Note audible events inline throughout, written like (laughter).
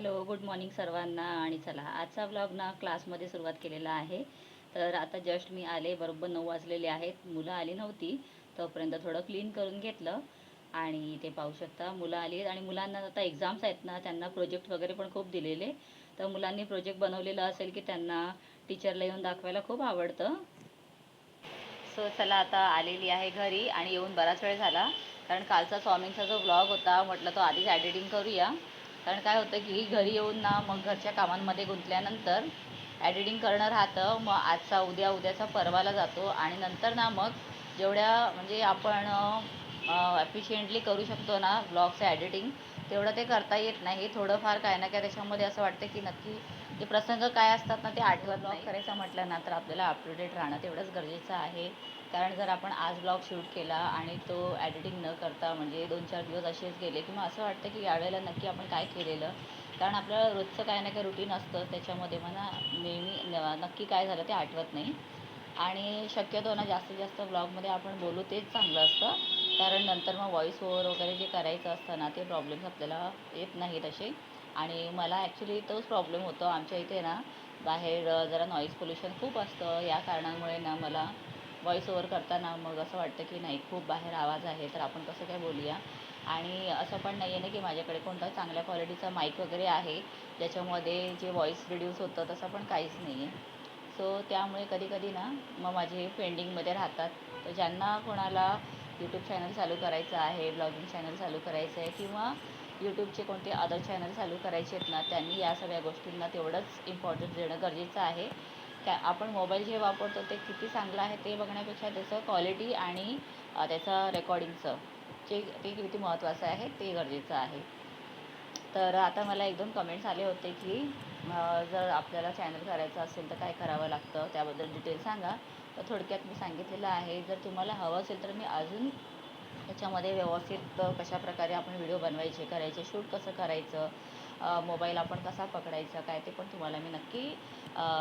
Hello good morning सर्वांना आणि चला आजचा ब्लॉग ना क्लासमध्ये सुरुवात केलेला आहे. तर आता जस्ट मी आले बरोबर नऊ वाजलेले आहेत. मुलं आली नव्हती तोपर्यंत थोडं क्लीन करून घेतलं. आणि ते पाहू शकता मुलं आली आणि मुलांना आता एक्झाम्स आहेत ना त्यांना प्रोजेक्ट वगैरे पण खूप दिलेले. तर मुलांनी प्रोजेक्ट बनवलेलं असेल की त्यांना टीचरला येऊन दाखवायला खूप आवडतं. सो चला आता आलेली आहे घरी आणि येऊन बराच वेळ झाला. कारण कालचा स्वामींचा जो ब्लॉग होता म्हटलं तो आधीच एडिटिंग करूया. कारण काय होतं की घरी येऊन ना मग घरच्या कामांमध्ये गुंतल्यानंतर एडिटिंग करणं राहतं. मग आजचा उद्या उद्याचा परवाला जातो आणि नंतर ना मग जेवढ्या म्हणजे आपण ॲफिशियंटली करू शकतो ना ब्लॉगचं एडिटिंग तेवढं ते करता येत नाही. थोडंफार काय ना काय त्याच्यामध्ये असं वाटतं की नक्की ते प्रसंग काय असतात ना ते आठवत ब्लॉग करायचं म्हटलं ना तर आपल्याला अप टू डेट राहणं तेवढंच गरजेचं आहे. कारण जर आपण आज ब्लॉग शूट केला आणि तो एडिटिंग न करता म्हणजे दोन चार दिवस असेच गेले किंवा असं वाटतं की यावेळेला नक्की आपण काय केलेलं? कारण आपल्याला रोजचं काय ना काय रुटीन असतं त्याच्यामध्ये मला नेहमी नक्की काय झालं ते आठवत नाही. आणि शक्यतो ना जास्तीत जास्त ब्लॉगमध्ये आपण बोलू तेच चांगलं असतं. कारण नंतर मग व्हॉईस ओवर वगैरे जे करायचं असतं ना ते प्रॉब्लेम्स आपल्याला येत नाहीत असे. आणि मला ॲक्च्युली तोच प्रॉब्लेम होतो. आमच्या इथे ना बाहेर जरा नॉईज पोल्युशन खूप असतं. या कारणामुळे ना मला व्हॉईस ओवर करताना मग असं वाटतं की नाही खूप बाहेर आवाज आहे तर आपण कसं काय बोलूया? आणि असं पण नाही आहे ना की माझ्याकडे कोणता चांगल्या क्वालिटीचा माईक वगैरे आहे ज्याच्यामध्ये जे व्हॉईस रिड्यूस होतं तसं पण काहीच नाही आहे सो त्यामुळे कधीकधी ना मग माझे पेंडिंगमध्ये राहतात. तर ज्यांना कोणाला यूट्यूब चॅनल चालू करायचं आहे ब्लॉगिंग चॅनल चालू करायचं आहे किंवा यूट्यूबचे कोणते अदर चॅनल चालू करायचे आहेत ना त्यांनी या सगळ्या गोष्टींना तेवढंच इम्पॉर्टन्स देणं गरजेचं आहे. त्या आपण मोबाईल जे वापरतो ते किती चांगलं आहे ते बघण्यापेक्षा त्याचं क्वालिटी आणि त्याचं रेकॉर्डिंगचं जे ते किती महत्त्वाचं आहे ते गरजेचं आहे. तर आता मला एक दोन कमेंट्स आले होते की जर आपल्याला चॅनल करायचं असेल तर काय करावं लागतं त्याबद्दल डिटेल सांगा. तर थोडक्यात मी सांगितलेलं आहे जर तुम्हाला हवं असेल तर मी अजून त्याच्यामध्ये व्यवस्थित कशाप्रकारे आपण व्हिडिओ बनवायचे करायचे शूट कसं करायचं मोबाईल आपण कसा पकडायचा काय ते पण तुम्हाला मी नक्की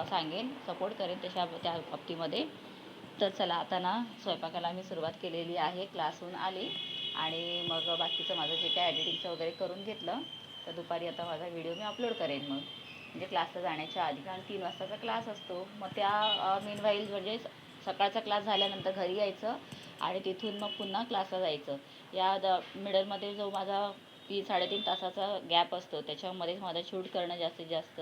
सांगेन सपोर्ट करेन तशा त्या बाबतीमध्ये. तर चला आता ना स्वयंपाकाला मी सुरुवात केलेली आहे क्लासहून आली आणि मग बाकीचं माझं जे काय एडिटिंगचं वगैरे करून घेतलं तर दुपारी आता माझा व्हिडिओ मी अपलोड करेन मग. म्हणजे क्लासला जाण्याच्या आधी कारण तीन वाजताचा क्लास असतो. मग त्या मेनवाईल म्हणजे स- सकाळचा क्लास झाल्यानंतर घरी यायचं आणि तिथून मग पुन्हा क्लासला जायचं. या द मिडलमध्ये जो माझा तीन साडेतीन तासाचा गॅप असतो त्याच्यामध्येच माझं शूट करणं जास्तीत जास्त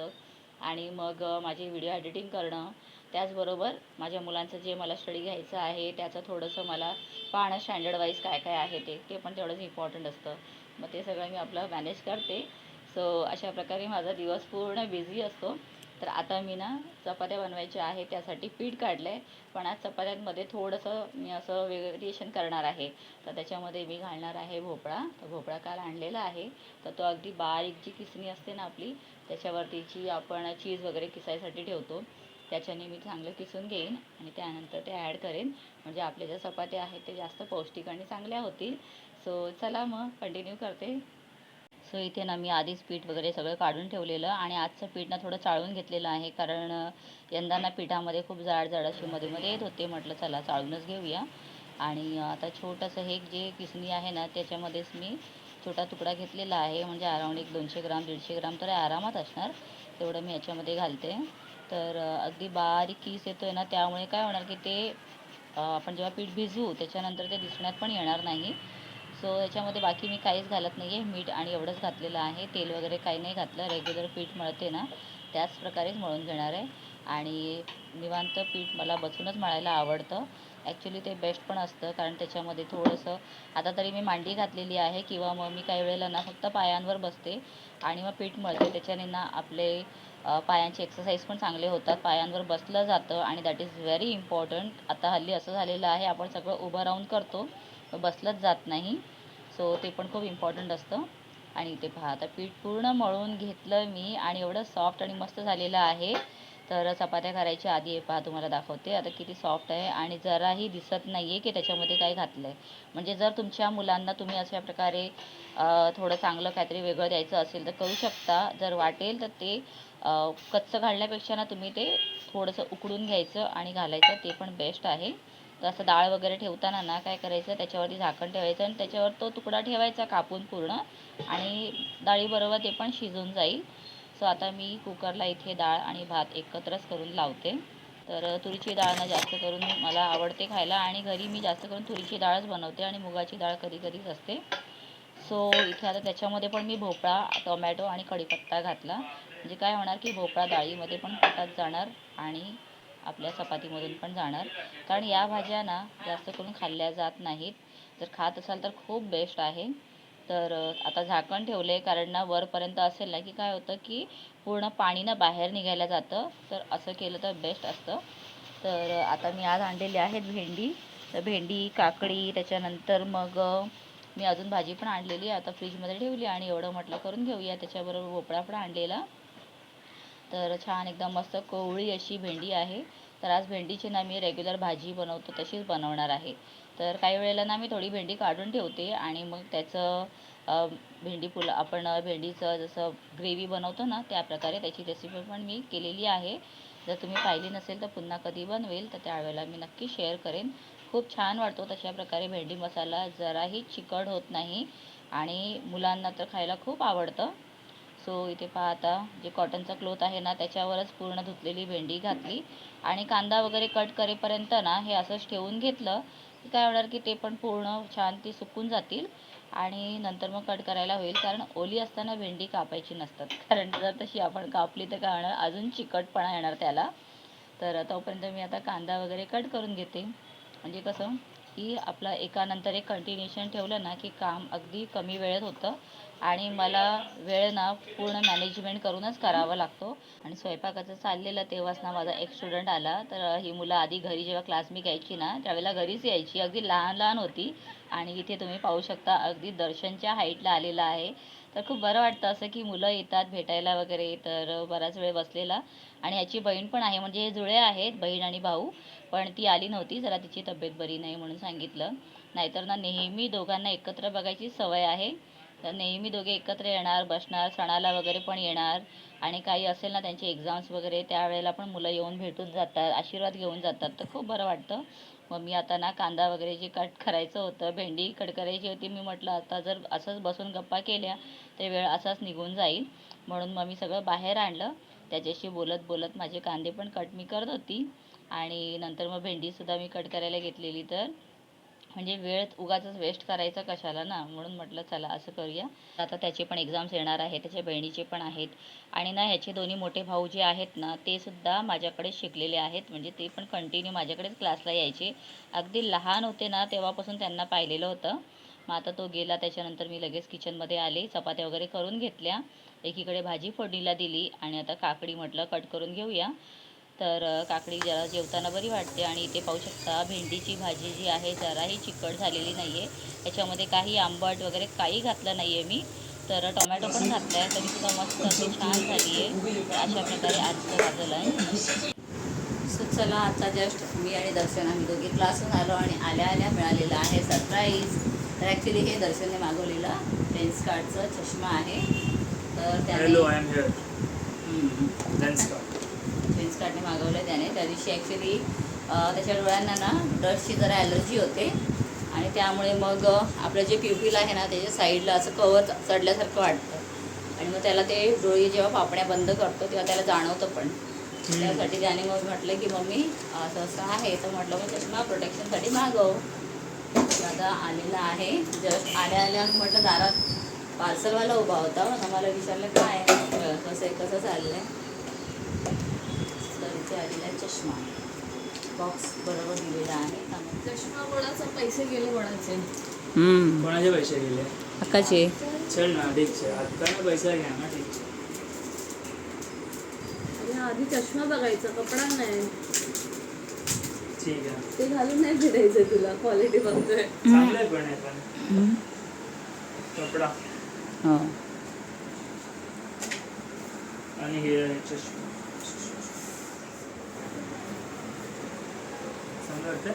आणि मग माझी व्हिडिओ एडिटिंग करणं. त्याचबरोबर माझ्या मुलांचं जे मला स्टडी घ्यायचं आहे त्याचं थोडंसं मला पाहणं स्टँडर्ड वाईज काय काय आहे ते ते पण तेवढंच इम्पॉर्टंट असतं. मग ते सगळं मी आपलं मॅनेज करते. सो अशा प्रकारे माझा दिवस पूर्ण बिझी असतो. तर आता मी ना चपात्या बनवायच्या आहे त्यासाठी पीठ काढलं आहे पण आज चपात्यांमध्ये थोडंसं मी असं वेरिएशन करणार आहे. तर त्याच्यामध्ये मी घालणार आहे भोपळा. तर भोपळा काल आणलेला आहे. तर तो अगदी बारीक जी किसणी असते ना आपली त्याच्यावरती जी आपण चीज वगैरे किसायसाठी ठेवतो त्याच्याने मी चांगलं किसून घेईन आणि त्यानंतर ते ॲड करेन. म्हणजे आपल्या ज्या चपात्या आहेत ते जास्त पौष्टिक आणि चांगल्या होतील. सो चला मग कंटिन्यू करते. सो इथे ना मी आधीच पीठ वगैरे सगळं काढून ठेवलेलं आणि आजचं पीठ ना थोडं चाळून घेतलेलं आहे कारण यंदा ना पिठामध्ये खूप जाड जाड अशी मध्ये मध्ये येत होते. म्हटलं चला चाळूनच घेऊया. आणि आता छोटंसं हे जे किसणी आहे ना त्याच्यामध्येच मी छोटा तुकडा घेतलेला आहे. म्हणजे अराउंड एक दोनशे ग्राम दीडशे ग्राम तर आरामात असणार. तेवढं मी याच्यामध्ये घालते. तर अगदी बारीक किस येतो आहे ना त्यामुळे काय होणार की ते आपण जेव्हा पीठ भिजवू त्याच्यानंतर ते दिसण्यात पण येणार नाही. सो याच्यामध्ये बाकी मी काहीच घालत नाही आहे मीठ आणि एवढंच घातलेलं आहे. तेल वगैरे काही नाही घातलं. रेग्युलर पीठ मळते ना त्याच प्रकारेच मळून घेणार आहे. आणि निवांत पीठ मला बसूनच मळायला आवडतं. ॲक्च्युली ते बेस्ट पण असतं कारण त्याच्यामध्ये थोडंसं आता तरी मी मांडी घातलेली आहे किंवा मग मी काही वेळेला ना फक्त पायांवर बसते आणि मग पीठ मळते. त्याच्याने ना आपले पायांचे एक्सरसाइज पण चांगले होतात. पायांवर बसलं जातं आणि दॅट इज व्हेरी इम्पॉर्टंट आता हल्ली असं झालेलं आहे. आपण सगळं उभं राहून करतो बसलंच जात नाही. सो ते पण खूप इम्पॉर्टंट असतं. आणि इथे पहा आता पीठ पूर्ण मळून घेतलं मी आणि एवढं सॉफ्ट आणि मस्त झालेलं आहे. तर चपात्या करायच्या आधी हे पहा तुम्हाला दाखवते. आता किती सॉफ्ट आहे आणि जराही दिसत नाही आहे की त्याच्यामध्ये काय घातलं आहे म्हणजे जर तुमच्या मुलांना तुम्ही अशा प्रकारे थोडं चांगलं काहीतरी वेगळं द्यायचं असेल तर करू शकता. जर वाटेल तर ते कच्चं घालण्यापेक्षा ना तुम्ही ते थोडंसं उकडून घ्यायचं आणि घालायचं. ते पण बेस्ट आहे. असं डाळ वगैरे ठेवताना ना काय करायचं त्याच्यावरती झाकण ठेवायचं आणि त्याच्यावर तो तुकडा ठेवायचा कापून पूर्ण आणि डाळीबरोबर ते पण शिजून जाईल. सो आता मी कुकरला इथे डाळ आणि भात एकत्रच करून लावते. तर तुरीची डाळ ना जास्त करून मला आवडते खायला आणि घरी मी जास्त करून तुरीची डाळच बनवते आणि मुगाची डाळ कधी कधीच असते. सो इथे आता त्याच्यामध्ये पण मी भोपळा टोमॅटो आणि कढीपत्ता घातला. म्हणजे काय होणार की भोपळा डाळीमध्ये पण पोटात जाणार आणि आपल्या चपातीमधून पण जाणार. कारण या भाज्या ना जास्त करून खाल्ल्या जात नाहीत. जर खात असाल तर खूप बेस्ट आहे. तर आता झाकण ठेवलं आहे कारण ना वरपर्यंत असेल ना की काय होतं की पूर्ण पाणी ना बाहेर निघायला जातं. तर असं केलं तर बेस्ट असतं. तर आता मी आज आणलेली आहेत भेंडी. तर भेंडी काकडी त्याच्यानंतर मग मी अजून भाजी पण आणलेली आता फ्रीजमध्ये ठेवली आणि एवढं म्हटलं करून घेऊया. त्याच्याबरोबर भोपळा पण आणलेला. तर छान एकदम मस्त कोवळी अशी भेंडी आहे. तर आज भेंडीची ना मी रेग्युलर भाजी बनवतो तशीच बनवणार आहे. तर काही वेळेला ना मी थोडी भेंडी काढून ठेवते आणि मग त्याचं भेंडी पुला आपण भेंडीचं जसं ग्रेव्ही बनवतो ना त्याप्रकारे त्याची रेसिपी पण मी केलेली आहे. जर तुम्ही पाहिली नसेल तर पुन्हा कधी बनवेल तर त्यावेळेला मी नक्की शेअर करेन. खूप छान वाटतो तशा प्रकारे भेंडी मसाला जराही चिकट होत नाही आणि मुलांना तर खायला खूप आवडतं. सो इथे पहा आता जे कॉटनचा क्लोथ आहे ना त्याच्यावरच पूर्ण धुतलेली भेंडी घातली. आणि कांदा वगैरे कट करेपर्यंत ना हे असंच ठेवून घेतलं. की काय होणार की ते पण पूर्ण छान ती सुकून जातील. आणि नंतर मग कट करायला होईल कारण ओली असताना भेंडी कापायची नसतात. (laughs) कारण जर तशी आपण कापली तर काय होणार अजून चिकटपणा येणार त्याला. तर तोपर्यंत मी आता कांदा वगैरे कट करून घेते. म्हणजे कसं की आपलं एकानंतर एक कंटिन्युशन ठेवलं ना की काम अगदी कमी वेळेत होतं. आणि मला वेळ ना पूर्ण मॅनेजमेंट करूनच करावा लागतो. आणि स्वयंपाकाचं चाललेलं तेव्हाच ना माझा एक स्टुडंट आला. तर ही मुलं आधी घरी जेव्हा क्लास मी घ्यायची ना त्यावेळेला घरीच यायची. अगदी लहान लहान होती. आणि इथे तुम्ही पाहू शकता अगदी दर्शनच्या हाईटला आलेला आहे. तर खूप बरं वाटतं असं की मुलं येतात भेटायला वगैरे तर बराच वेळ बसलेला. आणि याची बहीण पण आहे म्हणजे हे जुळे आहेत बहीण आणि भाऊ पण ती आली नव्हती जरा तिची तब्येत बरी नाही म्हणून सांगितलं. नाहीतर ना नेहमी दोघांना एकत्र बघायची सवय आहे. तर नेहमी दोघे एकत्र येणार बसणार सणाला वगैरे पण येणार. आणि काही असेल ना त्यांचे एक्झाम्स वगैरे त्यावेळेला पण मुलं येऊन भेटून जातात आशीर्वाद घेऊन जातात. तर खूप बरं वाटतं. मग मी आता ना कांदा वगैरे जे कट करायचं होतं भेंडी कट करायची होती मी म्हटलं आता जर असंच बसून गप्पा केल्या तर वेळ असाच निघून जाईल. म्हणून मग मी सगळं बाहेर आणलं. त्याच्याशी बोलत बोलत माझे कांदे पण कट मी करत होती. आणि नंतर मग भेंडीसुद्धा मी कट करायला घेतलेली तर म्हणजे वेळ उगाचच वेस्ट करायचा कशाला ना? म्हणून म्हटलं चला असं करूया. आता त्याचे पण एक्झाम्स येणार आहेत त्याच्या बहिणीचे पण आहेत. आणि ना ह्याचे दोन्ही मोठे भाऊ जे आहेत ना ते सुद्धा माझ्याकडे शिकलेले आहेत. म्हणजे ते पण कंटिन्यू माझ्याकडेच क्लासला यायचे. अगदी लहान होते ना तेव्हापासून त्यांना पाहिलेलं होतं. मग आता तो गेला त्याच्यानंतर मी लगेच किचनमध्ये आले चपात्या वगैरे करून घेतल्या. एकीकडे भाजी फोडणीला दिली आणि आता काकडी म्हटलं कट करून घेऊया. तर काकडी जरा जेवताना बरी वाटते आणि इथे पाहू शकता भेंडीची भाजी जी आहे जराही चिकट झालेली नाही आहे त्याच्यामध्ये काही आंबट वगैरे काही घातलं नाही आहे मी. तर टोमॅटो पण घातला आहे तरीसुद्धा मस्त अशी छान झाली आहे तर अशा प्रकारे आजचं माझं लंच सो चला आता जस्ट मी आणि दर्शन आम्ही दोघी क्लासून आलो आणि आल्या आल्या मिळालेलं आहे सरप्राईज तर ॲक्च्युली हे दर्शनने मागवलेला लेन्स कार्डचा चष्मा आहे. तर त्याने लेन्स कार्डने मागवलं त्याने. त्या दिवशी ॲक्च्युली त्याच्या डोळ्यांना ना डस्टची जरा ॲलर्जी होते. आणि त्यामुळे मग आपलं जे प्युपिल आहे ना त्याच्या साईडला असं कवर चढल्यासारखं वाटतं. आणि मग त्याला ते डोळे जेव्हा पापण्या बंद करतो तेव्हा त्याला जाणवतं पण. त्यासाठी त्याने मग म्हटलं की मम्मी असं असं आहे. तर म्हटलं मग चष्मा प्रोटेक्शनसाठी मागव. आता आलेला आहे. जस्ट आल्या आल्या म्हटलं दारात पार्सलवाला उभा होता. मग मला विचारलं काय? कसं आहे? कसं चाललं आहे आलेला आहे चष्मा. बॉक्स बरोबर दिलेला आहे. चष्मा कोणाचा? पैसे गेले कोणाचे? कोणाचे पैसे गेले? अक्काचे चल ना ठीक आहे आता ना पैसा घ्या ना ठीक. आहे. अरे आधी चष्मा बघायचा कपडा नाही. ठीक आहे. ते घालून नाही फिरायचं तुला क्वालिटी बघतोय. चांगलं आहे पण आहे पण. कपडा. हो. आणि हे आहे चष्मा. वाटतं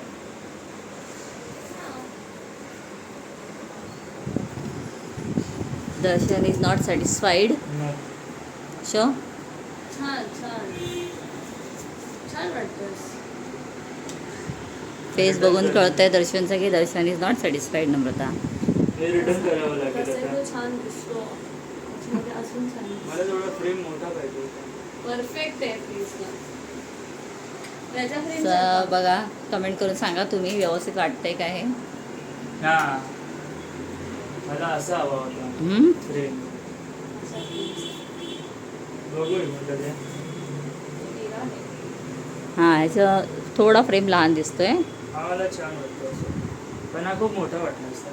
दर्शन इज नॉट सॅटिस्फाईड शो फेस बघून कळतंय दर्शनचं की Darshan is not satisfied Namrata. हे रिटर्न करावं लागेल तसंही आता. तो छान दिसतो. आतमध्ये अजून छान मला थोडा फ्रेम मोठा पाहिजे होता. परफेक्ट आहे फेसला तर बघा कमेंट करून सांगा तुम्ही व्यवस्थित वाटतंय का हे? हा. मला असा हवा हां ह्याचं थोडा फ्रेम लहान दिसतोय. हा मला छान वाटतं असं. पण हा खूप मोठा वाटला असता.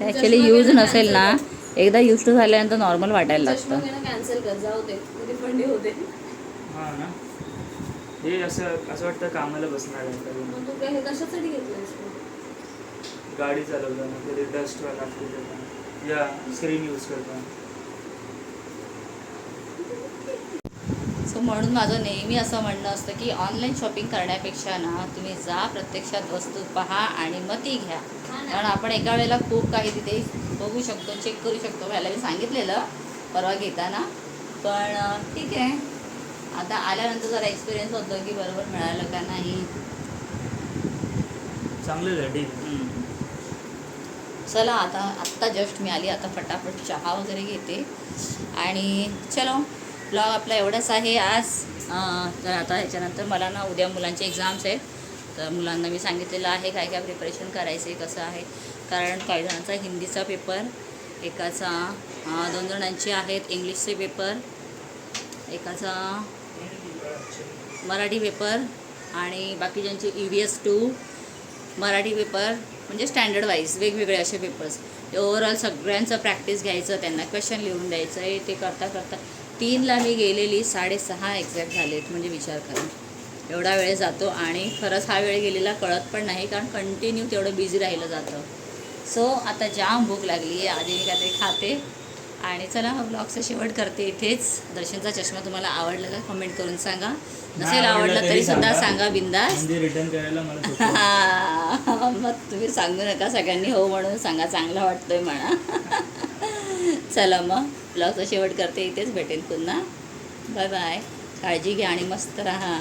ॲक्च्युली यूज नसेल ना. एकदा यूज टू झाल्यानंतर नॉर्मल वाटायला लागतं. कॅन्सल कर. जाऊ दे. रिफंडी होते हा ना. हे असं असं वाटतं कामाला बसणार आहे करून मग तू काय हे कशासाठी घेतलंयस? गाडी चालवताना कधी डस्ट त्याला या स्क्रीन यूज करताना. सो म्हणून माझं नेहमी असं म्हणणं असतं की ऑनलाईन शॉपिंग करण्यापेक्षा ना तुम्ही जा प्रत्यक्षात वस्तू पहा आणि मग ती घ्या. हा ना. कारण आपण एका वेळेला खूप काही तिथे बघू शकतो चेक करू शकतो ह्याला मी सांगितलेलं. परवा घेताना. पण अं, ठीक आहे. आता आल्यानंतर जरा एक्सपिरियन्स होतो की बरोबर मिळालं का नाही. चांगलं आहे डील. चला आता आत्ता जस्ट मी आली आता फटाफट चहा वगैरे घेते. आणि चलो ब्लॉग आपला एवढाच आहे आज. तर आता ह्याच्यानंतर मला ना उद्या मुलांचे एक्झाम्स आहेत. तर मुलांना मी सांगितलेलं आहे काय काय प्रिपरेशन करायचे कसं आहे. कारण काही जणांचा हिंदीचा पेपर एकाचा दोन जणांचे आहेत इंग्लिशचे पेपर एकाचा मराठी पेपर आणि बाकीच्यांचे E V S two Marathi paper म्हणजे स्टँडर्ड वाईज वेगवेगळे असे पेपर्स ओव्हरऑल सगळ्यांचं प्रॅक्टिस घ्यायचं त्यांना क्वेश्चन लिहून द्यायचं आहे ते करता करता. तीनला मी गेलेली साडेसहा एक्झॅक्ट झालेत म्हणजे विचार करा. एवढा वेळ जातो आणि खरंच हा वेळ गेलेला कळत पण नाही कारण कंटिन्यू तेवढं बिझी राहिलं जातं. सो आता जाम भूक लागली आहे आधी मी काहीतरी खाते. आणि चला हा ब्लॉगचा शेवट करते इथेच. दर्शनचा चष्मा तुम्हाला आवडला का कमेंट करून सांगा. नसेल आवडला तरी सुद्धा सांगा. बिंदास. मग तुम्ही सांगू नका सगळ्यांनी हो म्हणून सांगा चांगला वाटतोय म्हणा. चला मग ब्लॉगचा शेवट करते इथेच. भेटेन पुन्हा. बाय बाय काळजी घ्या आणि मस्त राहा.